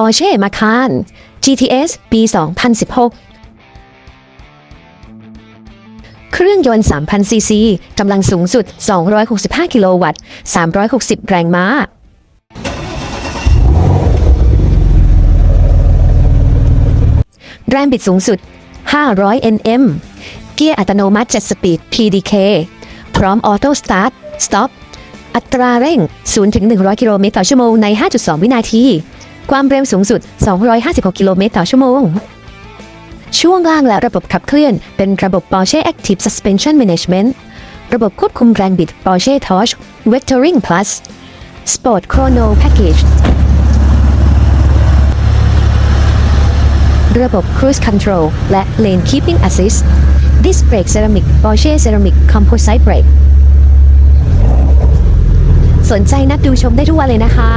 Porsche Macan GTS ปี 2016 เครื่องยนต์ 3,000 ซีซี กำลังสูงสุด 265 กิโลวัตต์ 360 แรงม้า แรงบิดสูงสุด 500 Nm เกียร์อัตโนมัติ 7 สปีด PDK พร้อมออโต้สตาร์ท สต็อป อัตราเร่ง0ถึง100 กิโลเมตรต่อชั่วโมงใน 5.2 วินาที ความเร็วสูงสุด 256 กิโลเมตรต่อชั่วโมง ช่วงล่างและระบบขับเคลื่อน เป็นระบบ Porsche Active Suspension Management ระบบควบคุมแรงบิด Porsche Torch Vectoring Plus Sport Chrono Package ระบบ Cruise Control และ Lane Keeping Assist Disc Brake Ceramic Porsche Ceramic Composite Brake สนใจนัดดูชมได้ทุกวันเลยนะคะ